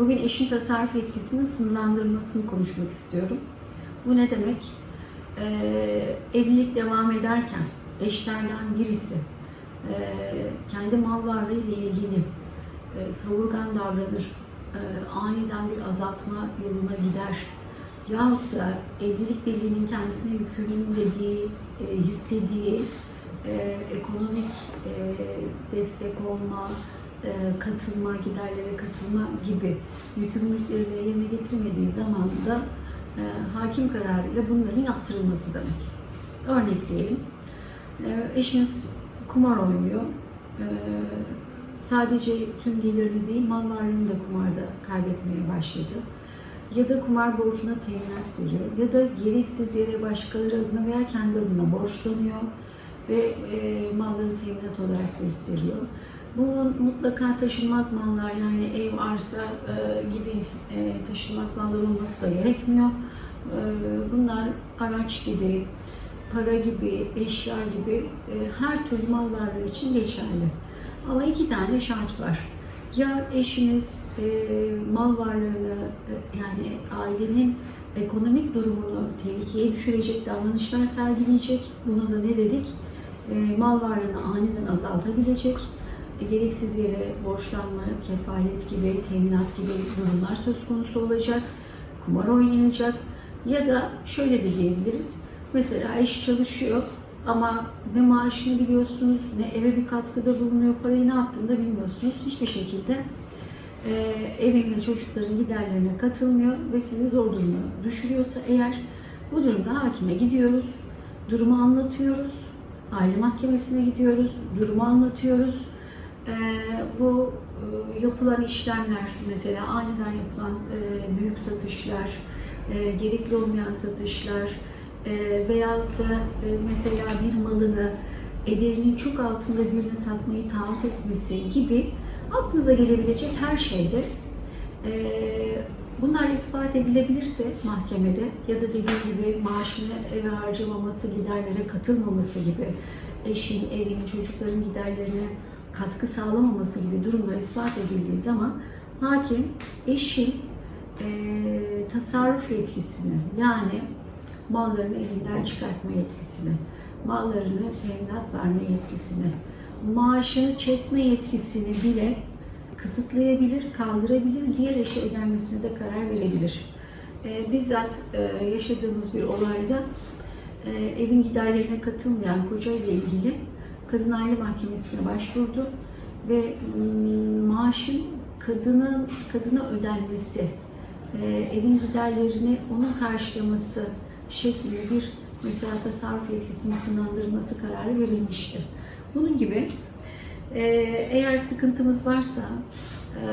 Bugün eşin tasarruf etkisinin sınırlandırılmasını konuşmak istiyorum. Bu ne demek? Ee, evlilik devam ederken eşlerden birisi e, kendi mal varlığı ile ilgili e, savurgan davranır, e, aniden bir azaltma yoluna gider yahut da evlilik birliğinin kendisine yükümlülediği, e, yüklediği e, ekonomik e, destek olma, katılma, giderlere katılma gibi yükümlülüklerini yerine getirmediği zaman da e, hakim kararıyla bunların yaptırılması demek. Örnekleyelim. E, eşiniz kumar oynuyor. E, sadece tüm gelirini değil, mal varlığını da kumarda kaybetmeye başladı. Ya da kumar borcuna teminat veriyor. Ya da gereksiz yere başkaları adına veya kendi adına borçlanıyor ve e, malları teminat olarak gösteriyor. Bunun mutlaka taşınmaz mallar yani ev, arsa e, gibi e, taşınmaz mallar olması da gerekmiyor. E, bunlar araç gibi, para gibi, eşya gibi e, her türlü mal varlığı için geçerli. Ama iki tane şart var. Ya eşiniz e, mal varlığını e, yani ailenin ekonomik durumunu tehlikeye düşürecek davranışlar sergileyecek. Buna da ne dedik? E, mal varlığını aniden azaltabilecek. Gereksiz yere borçlanma, kefalet gibi, teminat gibi durumlar söz konusu olacak. Kumar oynayacak. Ya da şöyle de diyebiliriz. Mesela eş çalışıyor ama ne maaşını biliyorsunuz, ne eve bir katkıda bulunuyor, parayı ne yaptığını bilmiyorsunuz. Hiçbir şekilde e, evin ve çocukların giderlerine katılmıyor ve sizi zor duruma düşürüyorsa eğer bu durumda hakime gidiyoruz, durumu anlatıyoruz, aile mahkemesine gidiyoruz, durumu anlatıyoruz. E, bu e, yapılan işlemler, mesela aniden yapılan e, büyük satışlar, e, gerekli olmayan satışlar, e, veyahut da e, mesela bir malını ederinin çok altında birine satmayı taahhüt etmesi gibi aklınıza gelebilecek her şeyde e, bunlar ispat edilebilirse mahkemede ya da dediğim gibi maaşını eve harcamaması, giderlere katılmaması gibi eşin, evin, çocukların giderlerine katkı sağlamaması gibi durumlar ispat edildiği zaman hakim eşin e, tasarruf yetkisini yani mallarını elinden çıkartma yetkisini, mallarını teminat verme yetkisini, maaşını çekme yetkisini bile kısıtlayabilir, kaldırabilir, diğer eşe ödenmesine de karar verebilir. E, bizzat e, yaşadığımız bir olayda e, evin giderlerine katılmayan koca ile ilgili kadın aile mahkemesine başvurdu ve mm, maaşın kadının kadına ödenmesi, evin giderlerini onun karşılaması şeklinde bir mesela tasarruf yetkisinin sınırlandırılması kararı verilmişti. Bunun gibi eğer sıkıntımız varsa e,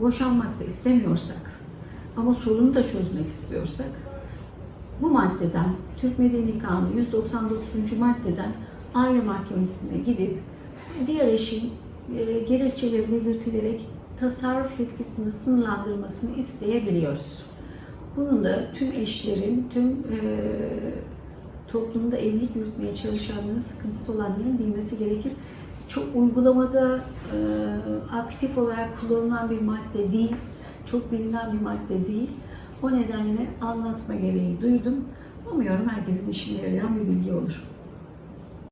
boşanmak da istemiyorsak ama sorunu da çözmek istiyorsak bu maddeden Türk Medeni Kanunu 199. maddeden aile mahkemesine gidip diğer eşin e, gerekçeleri belirtilerek tasarruf yetkisinin sınırlandırılmasını isteyebiliyoruz. Bunun da tüm eşlerin, tüm e, toplumda evlilik yürütmeye çalışanların, sıkıntısı olanların bilmesi gerekir. Çok uygulamada e, aktif olarak kullanılan bir madde değil, çok bilinen bir madde değil. O nedenle anlatma gereği duydum. Umuyorum herkesin işine yarayan bir bilgi olur.